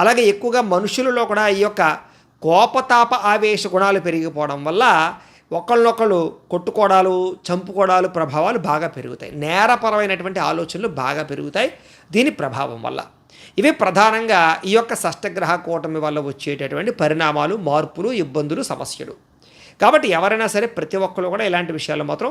అలాగే ఎక్కువగా మనుషులలో కూడా ఈ యొక్క కోపతాప ఆవేశ గుణాలు పెరిగిపోవడం వల్ల ఒకళ్ళొకళ్ళు కొట్టుకోవడాలు చంపుకోవడాలు ప్రభావాలు బాగా పెరుగుతాయి. నేరపరమైనటువంటి ఆలోచనలు బాగా పెరుగుతాయి దీని ప్రభావం వల్ల. ఇవి ప్రధానంగా ఈ యొక్క షష్టగ్రహ కూటమి వల్ల వచ్చేటటువంటి పరిణామాలు మార్పులు ఇబ్బందులు సమస్యలు. కాబట్టి ఎవరైనా సరే ప్రతి ఒక్కరు కూడా ఇలాంటి విషయాలు మాత్రం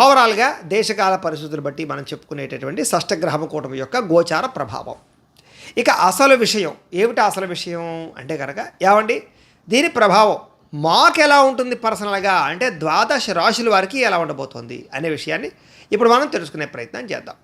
ఓవరాల్గా దేశకాల పరిస్థితులు బట్టి మనం చెప్పుకునేటటువంటి షష్టగ్రహం కూటమి యొక్క గోచార ప్రభావం. ఇక అసలు విషయం ఏమిటి అసలు విషయం అంటే కనుక ఏమండి? దీని ప్రభావం మాకు ఎలా ఉంటుంది పర్సనల్గా అంటే ద్వాదశ రాశుల వారికి ఎలా ఉండబోతోంది అనే విషయాన్ని ఇప్పుడు మనం తెలుసుకునే ప్రయత్నం చేద్దాం.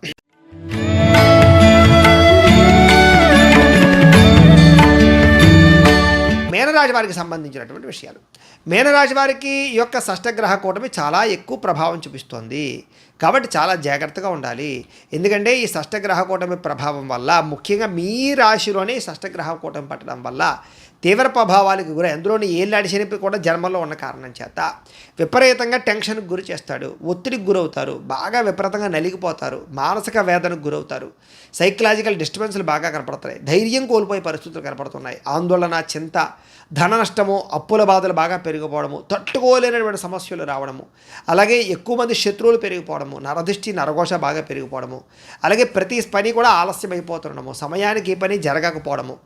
మేనరాశి వారికి సంబంధించినటువంటి విషయాలు. మేనరాశి వారికి ఈ యొక్క షష్టగ్రహ కూటమి చాలా ఎక్కువ ప్రభావం చూపిస్తోంది. కాబట్టి చాలా జాగ్రత్తగా ఉండాలి. ఎందుకంటే ఈ షష్టగ్రహ కూటమి ప్రభావం వల్ల ముఖ్యంగా మీ రాశిలోనే ఈ షష్టగ్రహ కూటమి పట్టడం వల్ల తీవ్ర ప్రభావాలకు గురై అందులోని ఏళ్ళాడి శనిపి కూడా జన్మలో ఉన్న కారణం చేత విపరీతంగా టెన్షన్కి గురి చేస్తాడు. ఒత్తిడికి గురవుతారు. బాగా విపరీతంగా నలిగిపోతారు. మానసిక వేదనకు గురవుతారు. సైకలాజికల్ డిస్టర్బెన్స్లు బాగా కనపడతాయి. ధైర్యం కోల్పోయే పరిస్థితులు కనపడుతున్నాయి. ఆందోళన చింత ధన నష్టము అప్పుల బాధలు బాగా పెరిగిపోవడము తట్టుకోలేనటువంటి సమస్యలు రావడము అలాగే ఎక్కువ మంది శత్రువులు పెరిగిపోవడము నరదృష్టి నరఘోష బాగా పెరిగిపోవడము అలాగే ప్రతి పని కూడా ఆలస్యం అయిపోతుండడము సమయానికి ఈ పని జరగకపోవడము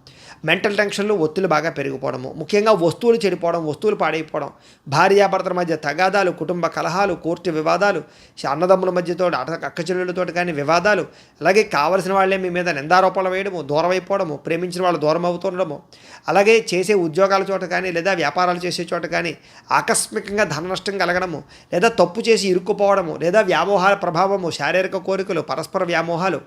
మెంటల్ టెన్షన్లు ఒత్తిడి బాగా పెరిగిపోవడము. ముఖ్యంగా వస్తువులు చెడిపోవడం వస్తువులు పాడైపోవడం భార్యాభర్తల మధ్య తగాదాలు కుటుంబ కలహాలు కోర్టు వివాదాలు అన్నదమ్ముల మధ్యతో అక్క చెల్లెలతో కానీ వివాదాలు అలాగే కావలసిన వాళ్ళే మీ మీద నిందారోపణలు వేయడము దూరం అయిపోవడము ప్రేమించిన వాళ్ళు దూరం అవుతుండడము అలాగే చేసే ఉద్యోగాల చోట కానీ లేదా వ్యాపారాలు చేసే చోట కానీ ఆకస్మికంగా ధన నష్టం కలగడము లేదా తప్పు చేసి ఇరుక్కుపోవడము లేదా వ్యామోహాల ప్రభావము శారీరక కోరికలు పరస్పర వ్యామోహాలు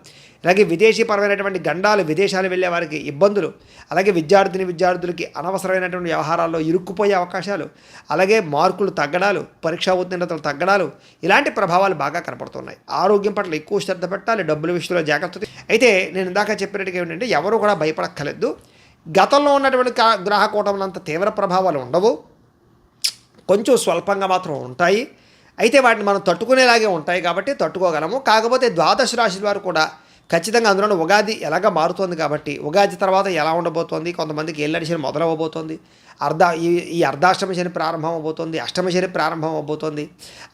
అలాగే విదేశీపరమైనటువంటి గండాలు విదేశాలు వెళ్ళే వారికి ఇబ్బందులు. అలాగే విద్యార్థిని విద్యార్థులకి అనవసరమైనటువంటి వ్యవహారాల్లో ఇరుక్కుపోయే అవకాశాలు. అలాగే మార్కులు తగ్గడాలు పరీక్షా ఉత్తీర్ణతలు తగ్గడాలు ఇలాంటి ప్రభావాలు బాగా కనపడుతున్నాయి. ఆరోగ్యం పట్ల ఎక్కువ శ్రద్ధ పెట్టాలి డబ్బుల విషయంలో జాగ్రత్త అయితే నేను ఇందాక చెప్పినట్టుగా ఏంటంటే ఎవరు కూడా భయపడక్కర్లేదు. గతంలో ఉన్నటువంటి కా- గ్రహ కూటములంత తీవ్ర ప్రభావాలు ఉండవు. కొంచెం స్వల్పంగా మాత్రం ఉంటాయి. అయితే వాటిని మనం తట్టుకునేలాగే ఉంటాయి కాబట్టి తట్టుకోగలము. కాకపోతే ద్వాదశ రాశుల వారు కూడా ఖచ్చితంగా అందులోనే ఉగాది ఎలాగ మారుతోంది కాబట్టి ఉగాది తర్వాత ఎలా ఉండబోతోంది కొంతమందికి ఏళ్ళడిషన్ మొదలవ్వబోతోంది అర్ధ ఈ ఈ అర్ధాష్టమ శని ప్రారంభం అవబోతోంది అష్టమ శని ప్రారంభం అవబోతోంది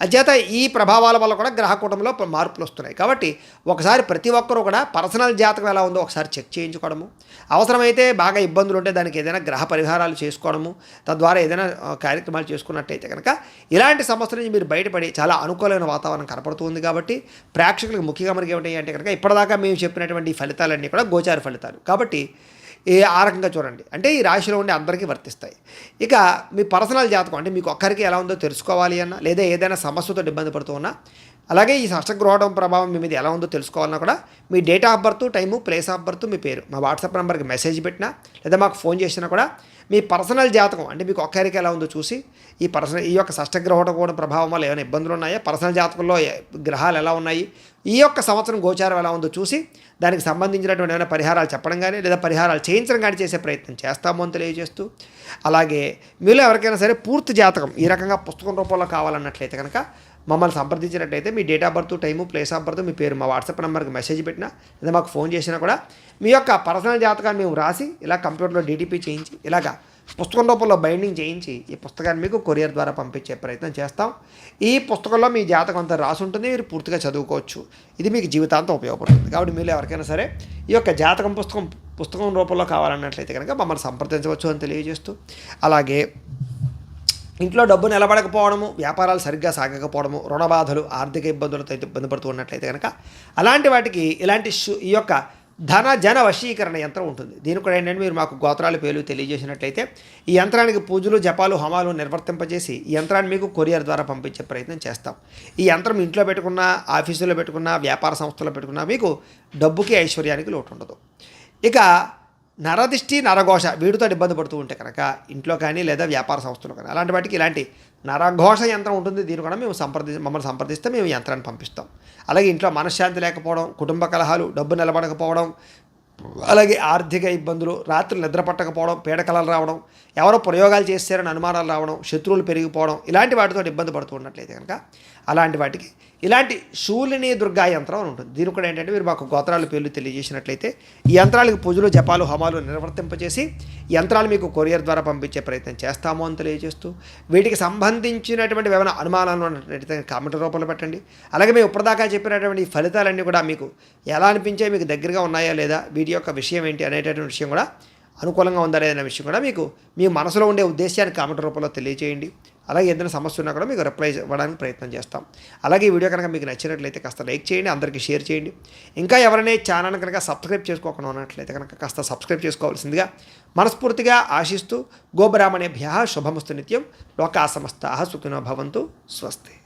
అంచేత ఈ ప్రభావాల వల్ల కూడా గ్రహకూటంలో మార్పులు వస్తున్నాయి. కాబట్టి ఒకసారి ప్రతి ఒక్కరూ కూడా పర్సనల్ జాతకం ఎలా ఉందో ఒకసారి చెక్ చేయించుకోవడము. అవసరమైతే బాగా ఇబ్బందులు ఉంటే దానికి ఏదైనా గ్రహ పరిహారాలు చేసుకోవడము తద్వారా ఏదైనా కార్యక్రమాలు చేసుకున్నట్టయితే కనుక ఇలాంటి సమస్యల నుంచి మీరు బయటపడి చాలా అనుకూలమైన వాతావరణం కనపడుతుంది కాబట్టి ప్రేక్షకులకు ముఖ్యంగా మనకి ఏమిటి అంటే కనుక ఇప్పటిదాకా మేము చెప్పినటువంటి ఫలితాలన్నీ కూడా గోచార ఫలితాలు. కాబట్టి ఏ ఆ రకంగా చూడండి. అంటే ఈ రాశిలో ఉండే అందరికీ వర్తిస్తాయి. ఇక మీ పర్సనల్ జాతకం అంటే మీకు ఒక్కరికి ఎలా ఉందో తెలుసుకోవాలి అన్నా లేదా ఏదైనా సమస్యతో ఇబ్బంది పడుతూ ఉన్నా అలాగే ఈ షష్టగ్రహణం ప్రభావం మీ మీద ఎలా ఉందో తెలుసుకోవాలన్నా కూడా మీ date of birth time place of birth మీ పేరు. మా వాట్సాప్ నెంబర్కి మెసేజ్ పెట్టినా లేదా మాకు ఫోన్ చేసినా కూడా మీ పర్సనల్ జాతకం అంటే మీకు ఒక్కరికి ఎలా ఉందో చూసి ఈ పర్సనల్ ఈ యొక్క షష్టగ్రహణ కూడా ప్రభావం వల్ల ఏమైనా ఇబ్బందులు ఉన్నాయా? పర్సనల్ జాతకంలో గ్రహాలు ఎలా ఉన్నాయి? ఈ యొక్క సంవత్సరం గోచారం ఎలా ఉందో చూసి దానికి సంబంధించినటువంటి ఏమైనా పరిహారాలు చెప్పడం కానీ లేదా పరిహారాలు చేయించడం కానీ చేసే ప్రయత్నం చేస్తాము అని తెలియజేస్తూ అలాగే మీలో ఎవరికైనా సరే పూర్తి జాతకం ఈ రకంగా పుస్తకం రూపంలో కావాలన్నట్లయితే కనుక మమ్మల్ని సంప్రదించినట్టయితే మీ date of birth time place of birth మీ పేరు మా వాట్సాప్ నెంబర్కి మెసేజ్ పెట్టినా లేదా మాకు ఫోన్ చేసినా కూడా మీ యొక్క పర్సనల్ జాతకాన్ని మేము రాసి ఇలా కంప్యూటర్లో డీటీపీ చేయించి ఇలాగా పుస్తకం రూపంలో బైండింగ్ చేయించి ఈ పుస్తకాన్ని మీకు కొరియర్ ద్వారా పంపించే ప్రయత్నం చేస్తాం. ఈ పుస్తకంలో మీ జాతకం అంతా రాసి ఉంటుంది మీరు పూర్తిగా చదువుకోవచ్చు. ఇది మీకు జీవితాంతం ఉపయోగపడుతుంది. కాబట్టి మీరు ఎవరికైనా సరే ఈ యొక్క జాతకం పుస్తకం పుస్తకం రూపంలో కావాలన్నట్లయితే కనుక మమ్మల్ని సంప్రదించవచ్చు అని తెలియజేస్తూ అలాగే ఇంట్లో డబ్బు నిలబడకపోవడము వ్యాపారాలు సరిగ్గా సాగకపోవడము రుణబాధలు ఆర్థిక ఇబ్బందులతో అయితే ఇబ్బంది పడుతూ ఉన్నట్లయితే కనుక అలాంటి వాటికి ఇలాంటి ఈ యొక్క ధన జన వశీకరణ యంత్రం ఉంటుంది. దీనికి కూడా ఏంటంటే మీరు మాకు గోత్రాలు పేర్లు తెలియజేసినట్లయితే ఈ యంత్రానికి పూజలు జపాలు హోమాలు నిర్వర్తింపజేసి ఈ యంత్రాన్ని మీకు కొరియర్ ద్వారా పంపించే ప్రయత్నం చేస్తాం. ఈ యంత్రం ఇంట్లో పెట్టుకున్న ఆఫీసులో పెట్టుకున్న వ్యాపార సంస్థలో పెట్టుకున్న మీకు డబ్బుకి ఐశ్వర్యానికి లోటు ఉండదు. ఇక నరదిష్టి నరఘోష వీటితో ఇబ్బంది పడుతూ ఉంటే కనుక ఇంట్లో కానీ లేదా వ్యాపార సంస్థలు కానీ అలాంటి వాటికి ఇలాంటి నరఘోష యంత్రం ఉంటుంది. దీని కూడా మేము సంప్రది మమ్మల్ని సంప్రదిస్తే మేము యంత్రాన్ని పంపిస్తాం. అలాగే ఇంట్లో మనశ్శాంతి లేకపోవడం కుటుంబ కలహాలు డబ్బు నిలబడకపోవడం అలాగే ఆర్థిక ఇబ్బందులు రాత్రి నిద్ర పట్టకపోవడం పీడకలలు రావడం ఎవరో ప్రయోగాలు చేస్తారని అనుమానాలు రావడం శత్రువులు పెరిగిపోవడం ఇలాంటి వాటితో ఇబ్బంది పడుతూ ఉన్నట్లయితే కనుక అలాంటి వాటికి ఇలాంటి శూలిని దుర్గా యంత్రం అని ఉంటుంది. దీని కూడా ఏంటంటే మీరు మాకు గోత్రాల పేర్లు తెలియజేసినట్లయితే ఈ యంత్రాలకు పూజలు జపాలు హోమాలు నిర్వర్తింపజేసి యంత్రాలు మీకు కొరియర్ ద్వారా పంపించే ప్రయత్నం చేస్తాము అని తెలియజేస్తూ వీటికి సంబంధించినటువంటి ఏమైనా అనుమానాలు ఉన్నట్లయితే కామెంట్ రూపంలో పెట్టండి. అలాగే మేము ఇప్పటిదాకా చెప్పినటువంటి ఫలితాలన్నీ కూడా మీకు ఎలా అనిపించాయి మీకు దగ్గరగా ఉన్నాయా లేదా వీటి యొక్క విషయం ఏంటి అనేటటువంటి విషయం కూడా అనుకూలంగా ఉందా లేదనే విషయం కూడా మీకు మీ మనసులో ఉండే ఉద్దేశాన్ని కామెంట్ రూపంలో తెలియజేయండి అలాగే ఏదైనా సమస్య ఉన్నా కూడా మీకు రిప్లై ఇవ్వడానికి ప్రయత్నం చేస్తాం. అలాగే ఈ వీడియో కనుక మీకు నచ్చినట్లయితే కాస్త లైక్ చేయండి అందరికీ షేర్ చేయండి. ఇంకా ఎవరైనా ఛానల్ కనుక సబ్స్క్రైబ్ చేసుకోకుండా ఉన్నట్లయితే కనుక కాస్త సబ్స్క్రైబ్ చేసుకోవాల్సిందిగా మనస్ఫూర్తిగా ఆశిస్తూ గోబ్రాహ్మణేభ్య శుభమస్తు నిత్యం. లోకా సమస్త సుఖినో భవంతు. స్వస్తి.